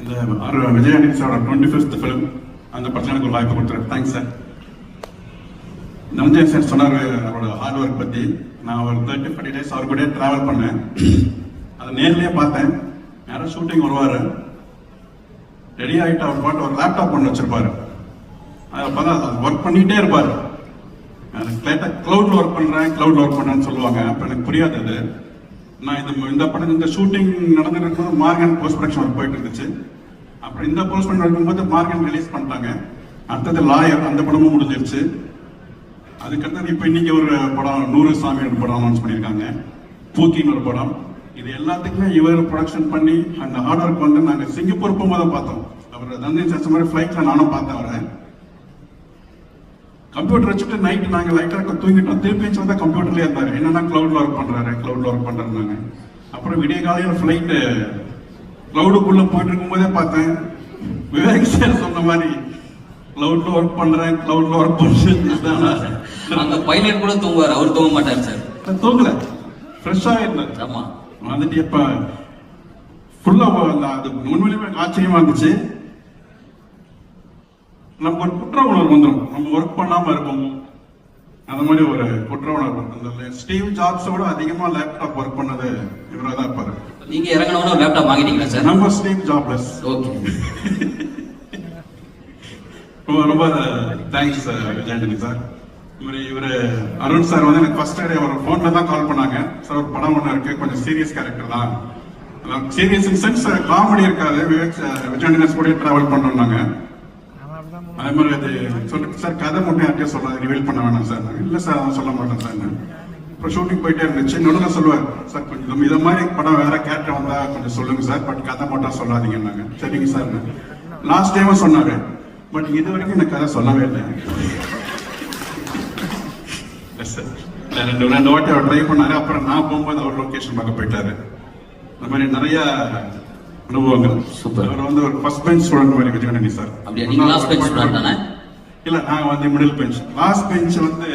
இந்த விஜய் விஜயானி சாரோட twenty fifth film அந்த படத்தில் எனக்கு ஒரு வாய்ப்பு கொடுத்துருக்கேன் தேங்க்ஸ் சார் நவஜயன் சார் சொன்னார் அவரோட ஹார்ட் ஒர்க் பற்றி நான் ஒரு தேர்ட்டி ஃபார்ட்டி டேஸ் அவர் கூட ட்ராவல் பண்ணேன். அதை நேர்லேயே பார்த்தேன். யாரோ ஷூட்டிங் வருவார். ரெடி ஆகிட்டு அவர் பாட்டு ஒரு லேப்டாப் ஒன்று வச்சுருப்பார். அதை பார்த்தா ஒர்க் பண்ணிகிட்டே இருப்பார். எனக்கு லேட்டாக ஒர்க் பண்ணுறேன் க்ளவுட்ல ஒர்க் பண்ணுறேன்னு சொல்லுவாங்க. அப்போ எனக்கு புரியாது அது. நான் இந்த இந்த படம் இந்த ஷூட்டிங் நடந்துட்டு இருக்கும்போது மார்கன் போஸ்ட் ப்ரொடக்ஷன் போயிட்டு இருந்துச்சு. அப்புறம் இந்த போஸ்ட் ப்ரொடக்ஷன் நடக்கும்போது மார்கன் ரிலீஸ் பண்ணிட்டாங்க. அடுத்தது லாயர் அந்த படமும் முடிஞ்சிருச்சு. அதுக்கடுத்தது இப்போ இன்னைக்கு ஒரு படம் நூறு சாமி ஒரு படம் அனௌன்ஸ் பண்ணியிருக்காங்க. பூத்தின்னு ஒரு படம். இது எல்லாத்துக்குமே இவர் ப்ரொடக்ஷன் பண்ணி அந்த ஹார்ட் ஒர்க் வந்து நாங்கள் சிங்கப்பூர் போகும்போது பார்த்தோம். அவர் தந்தை சச்ச மாதிரி ஃப்ளைட்டில் நானும் பார்த்தேன் அவரை. கம்ப்யூட்டர் வச்சுட்டு நைட் நாங்க லைட்டா தூங்கிட்டோம் திருப்பி வந்தா கம்ப்யூட்டர்லயே இருந்தாரு. என்னன்னா கிளவுட்ல ஒர்க் பண்றாரு. கிளவுட்ல ஒர்க் பண்றாங்க அப்புறம் விடிய காலையில ஃபிளைட் கிளவுடுக்குள்ள போயிட்டு இருக்கும்போதே பார்த்தேன். விவேக் சார் சொன்ன மாதிரி கிளவுட்ல ஒர்க் பண்றேன். கிளவுட்ல ஒர்க் பண்றேன். அங்க பைலட் கூட தூங்குவார். அவர் தூங்க மாட்டார் சார் தூங்கல. ஃப்ரெஷ்ஷா இருந்தேன் ஆமா. வந்துட்டு இப்ப ஃபுல்லா அது உண்மையிலுமே ஆச்சரியமா இருந்துச்சு. நமக்கு ஒரு குற்ற உணர்வு வந்துடும் நம்ம ஒர்க் பண்ணாம இருக்கோம். அந்த மாதிரி ஒரு குற்ற உணர்வு அந்த ஸ்டீவ் ஜாப்ஸோட அதிகமா லேப்டாப் ஒர்க் பண்ணது இவரா தான் இருப்பாரு. நீங்க இறங்கணும்னு லேப்டாப் வாங்கிட்டீங்களா சார்? நம்ம ஸ்டீவ் ஜாப்லெஸ் ஓகே ரொம்ப தேங்க்ஸ் விஜயாண்டனி சார் இவர் இவர் அருண் சார் வந்து எனக்கு ஃபர்ஸ்ட் டே அவர் ஃபோன்ல தான் கால் பண்ணாங்க. சார் ஒரு படம் ஒன்று இருக்கு. கொஞ்சம் சீரியஸ் கேரக்டர் தான். சீரியஸ் இன் சென்ஸ் காமெடி இருக்காது. விவேக் விஜயாண்டனி கூட டிராவல் பண்ணோம்னாங்க. அது மாதிரி அது சொல்லிட்டு சார் கதை மட்டும் யார்கிட்டயும் சொல்லாது ரிவீல் பண்ண வேணாம் சார். இல்லை சார் அதான் சொல்ல மாட்டேன் சார் அப்புறம் ஷூட்டிங் போயிட்டே இருந்துச்சு. நடுவில் சொல்லுவார் சார் கொஞ்சம் இதை மாதிரி படம் வேற கேரக்டர் வந்தா கொஞ்சம் சொல்லுங்க சார். பட் கதை மட்டும் சொல்லாதீங்கன்னாங்க சரிங்க சார் லாஸ்ட் டைமும் சொன்னாங்க. பட் இது வரைக்கும் இந்த கதை சொல்லவே இல்லை. எஸ் சார் ரெண்டு ரெண்டு வாட்டி அவர் ட்ரை பண்ணாரு. அப்புறம் நான் போகும்போது அவர் லொகேஷன் பார்க்க போயிட்டாரு. இந்த மாதிரி நிறையா அவர் வந்து ஒரு ஃபர்ஸ்ட் பெஞ்ச் ஸ்டூடெண்ட் மாதிரி விஜயநந்தி சார். அப்படியா? நீங்க லாஸ்ட் பெஞ்ச் ஸ்டூடெண்ட் தானே? இல்ல நான் வந்து மிடில் பெஞ்ச் லாஸ்ட் பெஞ்ச் வந்து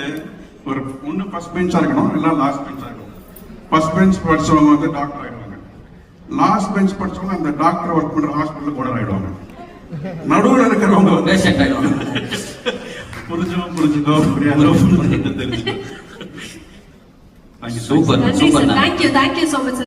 ஒரு ஒண்ணு ஃபர்ஸ்ட் பெஞ்சா இருக்கணும் இல்ல லாஸ்ட் பெஞ்சா இருக்கணும். ஃபர்ஸ்ட் பெஞ்ச் படிச்சவங்க வந்து டாக்டர் ஆயிடுவாங்க. லாஸ்ட் பெஞ்ச் படிச்சவங்க அந்த டாக்டர் ஒர்க் பண்ற ஹாஸ்பிட்டல் கூட ஆயிடுவாங்க. நடுவுல இருக்கிறவங்க வந்து பேஷண்ட் ஆயிடும் புரிஞ்சோ புரிஞ்சுக்கோ புரியாதோ தெரிஞ்சுக்கோ super super thank you thank you so much